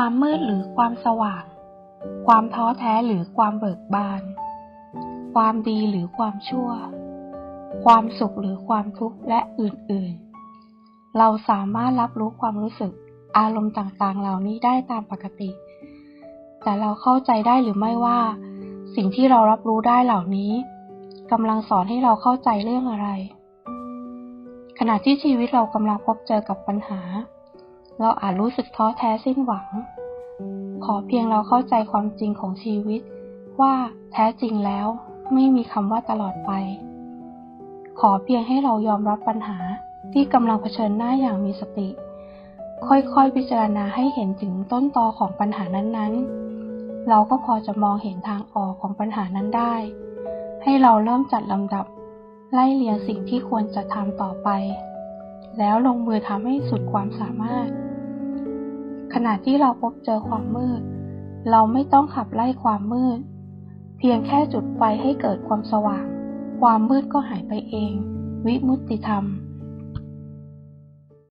ความมืดหรือความสว่าง ความท้อแท้หรือความเบิกบาน ความดีหรือความชั่ว ความสุขหรือความทุกข์และอื่นๆ เราสามารถรับรู้ความรู้สึกอารมณ์ต่างๆ เหล่านี้ได้ตามปกติ แต่เราเข้าใจได้หรือไม่ว่า สิ่งที่เรารับรู้ได้เหล่านี้กำลังสอนให้เราเข้าใจเรื่องอะไร ขณะที่ชีวิตเรากำลังพบเจอกับปัญหา เราอาจรู้สึกท้อแท้สิ้นหวัง ขอเพียงเราเข้าใจความจริงของชีวิต ว่าแท้จริงแล้วไม่มีคำว่าตลอดไป ขอเพียงให้เรายอมรับปัญหาที่กำลังเผชิญหน้าอย่างมีสติ ค่อยๆ พิจารณาให้เห็นถึงต้นตอของปัญหานั้นๆ เราก็พอจะมองเห็นทางออกของปัญหานั้นได้ ให้เราเริ่มจัดลำดับ ไล่เรียงสิ่งที่ควรจะทำต่อไป แล้วลงมือทำให้สุดความสามารถ ขณะที่เราพบเจอความมืด เราไม่ต้องขับไล่ความมืด เพียงแค่จุดไฟให้เกิดความสว่าง ความมืดก็หายไปเอง วิมุตติธรรม